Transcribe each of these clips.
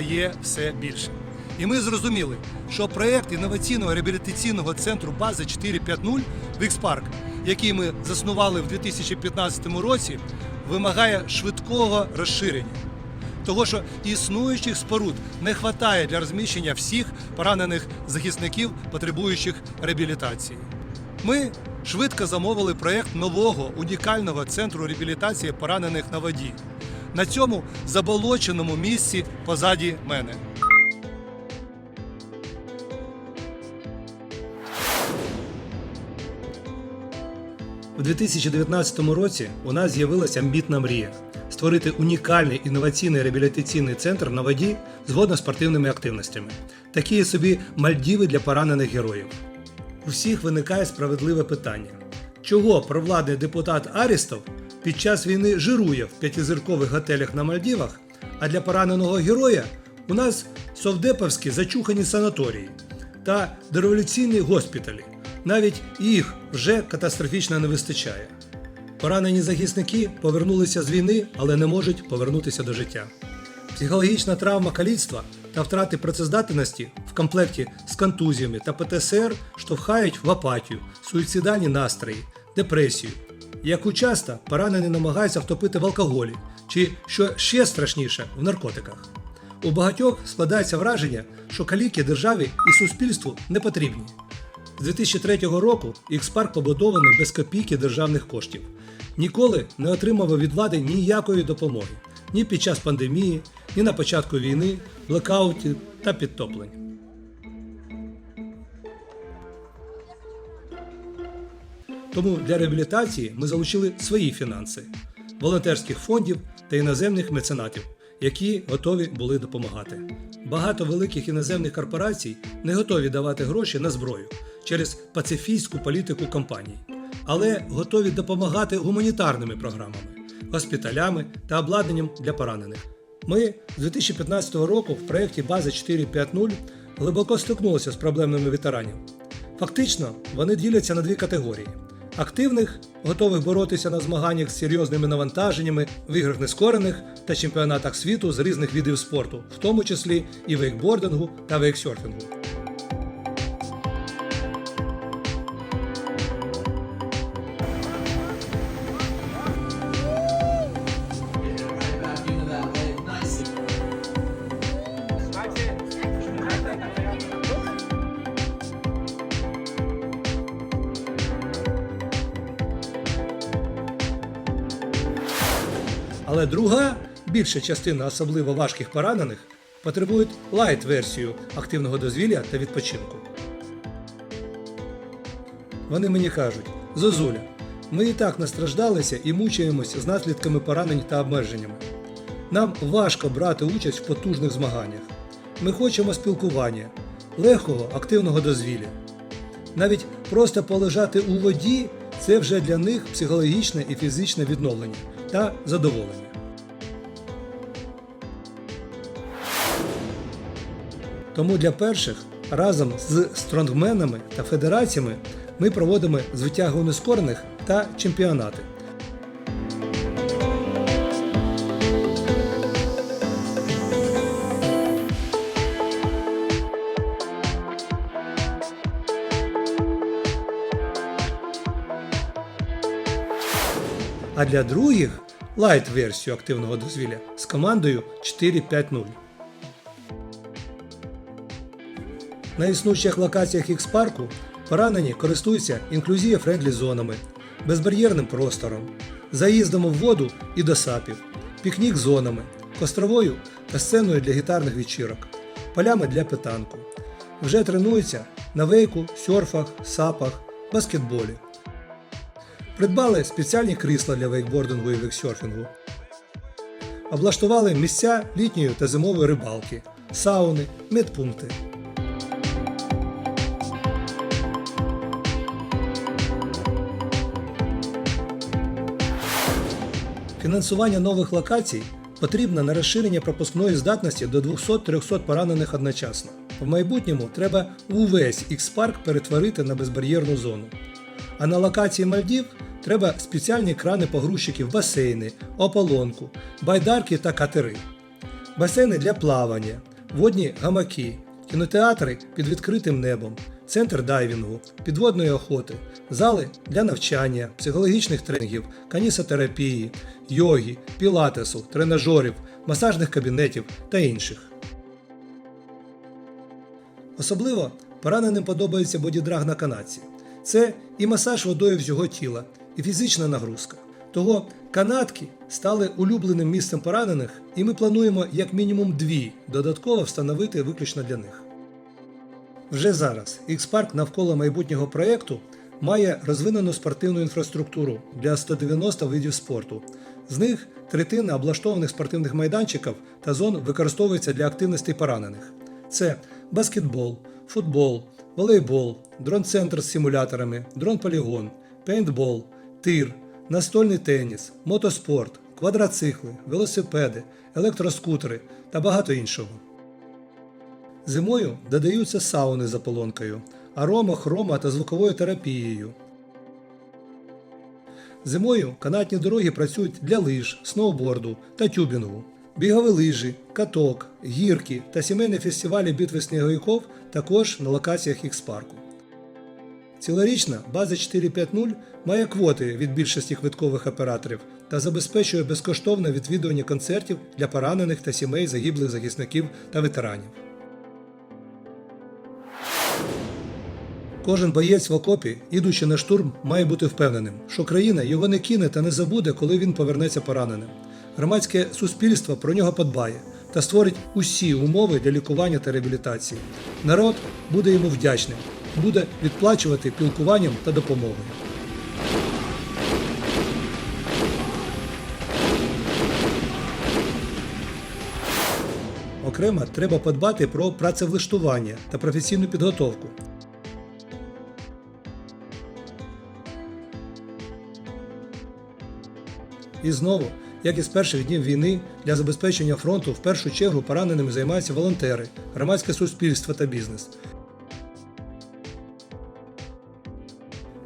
стає все більше. І ми зрозуміли, що проєкт інноваційного реабілітаційного центру бази 4.5.0 Вікспарк, який ми заснували в 2015 році, вимагає швидкого розширення. Того, що існуючих споруд не вистачає для розміщення всіх поранених захисників, потребуючих реабілітації. Ми швидко замовили проєкт нового унікального центру реабілітації поранених на воді на цьому заболоченому місці позаді мене. У 2019 році у нас з'явилася амбітна мрія створити унікальний інноваційний реабілітаційний центр на воді з водно-спортивними активностями, такі собі Мальдіви для поранених героїв. У всіх виникає справедливе питання: чого провладний депутат Арістов під час війни жирує в п'ятизіркових готелях на Мальдівах, а для пораненого героя у нас совдеповські зачухані санаторії та дореволюційні госпіталі. Навіть їх вже катастрофічно не вистачає. Поранені захисники повернулися з війни, але не можуть повернутися до життя. Психологічна травма каліцтва та втрати працездатності в комплекті з контузіями та ПТСР штовхають в апатію, суїцидальні настрої, депресію. Яку часто поранені намагаються втопити в алкоголі чи, що ще страшніше, в наркотиках. У багатьох складається враження, що каліки державі і суспільству не потрібні. З 2003 року Ікспарк побудований без копійки державних коштів. Ніколи не отримав від влади ніякої допомоги ні під час пандемії, ні на початку війни, блекаутів та підтоплень. Тому для реабілітації ми залучили свої фінанси волонтерських фондів та іноземних меценатів, які готові були допомагати. Багато великих іноземних корпорацій не готові давати гроші на зброю через пацифійську політику компаній, але готові допомагати гуманітарними програмами, госпіталями та обладнанням для поранених. Ми з 2015 року в проєкті База 4.5.0 глибоко стикнулися з проблемами ветеранів. Фактично, вони діляться на дві категорії: активних, готових боротися на змаганнях з серйозними навантаженнями в іграх нескорених та чемпіонатах світу з різних видів спорту, в тому числі і вейкбордингу та вейксерфінгу. Але друга, більша частина особливо важких поранених, потребують лайт-версію активного дозвілля та відпочинку. Вони мені кажуть: Зозуля, ми і так настраждалися і мучаємося з наслідками поранень та обмеженнями. Нам важко брати участь в потужних змаганнях. Ми хочемо спілкування, легкого активного дозвілля. Навіть просто полежати у воді це вже для них психологічне і фізичне відновлення та задоволення. Тому для перших разом з стронгменами та федераціями ми проводимо звитягу нескорених та чемпіонати. А для других лайт-версію активного дозвілля з командою 4.5.0. На існуючих локаціях X-парку поранені користуються інклюзія-френдлі зонами, безбар'єрним простором, заїздом в воду і до сапів, пікнік-зонами, костровою та сценою для гітарних вечірок, полями для питанку. Вже тренуються на вейку, сьорфах, сапах, баскетболі. Придбали спеціальні крісла для вейкбордингу і вейксерфінгу. Облаштували місця літньої та зимової рибалки, сауни, медпункти. Фінансування нових локацій потрібно на розширення пропускної здатності до 200-300 поранених одночасно. В майбутньому треба увесь X-парк перетворити на безбар'єрну зону. А на локації Мальдів треба спеціальні крани погрузчиків басейни, ополонку, байдарки та катери. басейни для плавання, водні гамаки, кінотеатри під відкритим небом, центр дайвінгу, підводної охоти, зали для навчання, психологічних тренінгів, канісотерапії, йоги, пілатесу, тренажерів, масажних кабінетів та інших. Особливо пораненим подобається бодідраг на канатці. Це і масаж водою всього тіла, і фізична нагрузка. Того канатки стали улюбленим місцем поранених, і ми плануємо як мінімум дві додатково встановити виключно для них. Вже зараз X-Park навколо майбутнього проєкту має розвинену спортивну інфраструктуру для 190 видів спорту. З них третина облаштованих спортивних майданчиків та зон використовується для активностей поранених. Це баскетбол, футбол, волейбол, дрон-центр з симуляторами, дрон-полігон, пейнтбол, тир, настольний теніс, мотоспорт, квадроцикли, велосипеди, електроскутери та багато іншого. Зимою додаються сауни з ополонкою, арома, хрома та звуковою терапією. Зимою канатні дороги працюють для лиж, сноуборду та тюбінгу. Бігові лижі, каток, гірки та сімейні фестивалі битви сніговиків також на локаціях X-парку. Цілорічна база 450 має квоти від більшості квиткових операторів та забезпечує безкоштовне відвідування концертів для поранених та сімей загиблих захисників та ветеранів. Кожен боєць в окопі, ідучи на штурм, має бути впевненим, що країна його не кине та не забуде, коли він повернеться пораненим. Громадське суспільство про нього подбає та створить усі умови для лікування та реабілітації. Народ буде йому вдячним, буде відплачувати пілкуванням та допомогою. Окремо треба подбати про працевлаштування та професійну підготовку. І знову, як і з перших днів війни, для забезпечення фронту в першу чергу пораненими займаються волонтери, громадське суспільство та бізнес.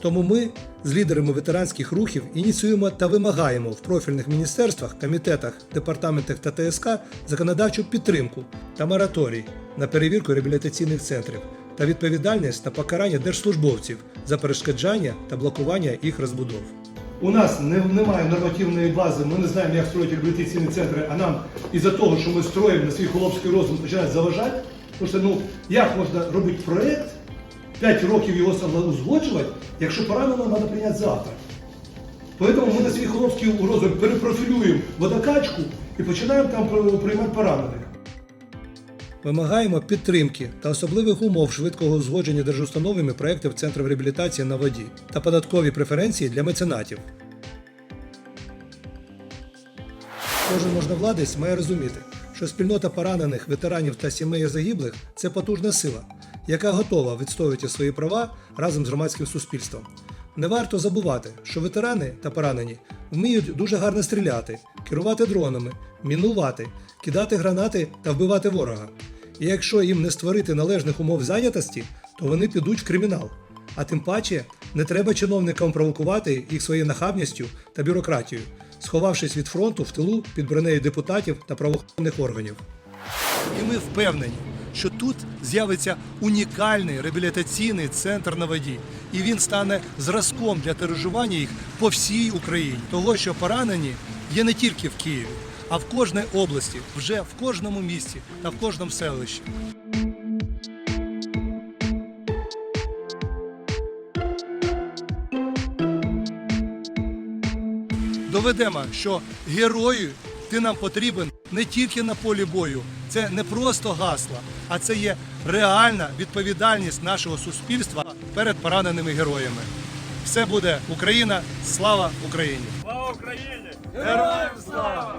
Тому ми з лідерами ветеранських рухів ініціюємо та вимагаємо в профільних міністерствах, комітетах, департаментах та ТСК законодавчу підтримку та мораторій на перевірку реабілітаційних центрів та відповідальність та покарання держслужбовців за перешкоджання та блокування їх розбудов. У нас не, немає нормативної бази, ми не знаємо, як строїти реабілітаційні центри, а нам із-за того, що ми строїмо на свій хлопський розум, починають заважати. Тому що ну, як можна робити проєкт, 5 років його узгоджувати, якщо пораненого треба прийняти завтра. Тому ми на свій хлопський розум перепрофілюємо водокачку і починаємо там приймати поранених. Вимагаємо підтримки та особливих умов швидкого узгодження держустановами проєктів центрів реабілітації на воді та податкові преференції для меценатів. Кожен можновладець має розуміти, що спільнота поранених, ветеранів та сімей загиблих це потужна сила, яка готова відстоювати свої права разом з громадським суспільством. Не варто забувати, що ветерани та поранені вміють дуже гарно стріляти, керувати дронами, мінувати, кидати гранати та вбивати ворога. І якщо їм не створити належних умов зайнятості, то вони підуть в кримінал. А тим паче не треба чиновникам провокувати їх своєю нахабністю та бюрократією, сховавшись від фронту в тилу під бронею депутатів та правоохоронних органів. І ми впевнені, що тут з'явиться унікальний реабілітаційний центр на воді, і він стане зразком для тиражування їх по всій Україні, того що поранені є не тільки в Києві, а в кожній області, вже в кожному місті та в кожному селищі. Доведемо, що герою ти нам потрібен не тільки на полі бою. Це не просто гасла, а це є реальна відповідальність нашого суспільства перед пораненими героями. Все буде Україна, слава Україні! Слава Україні! Героям слава!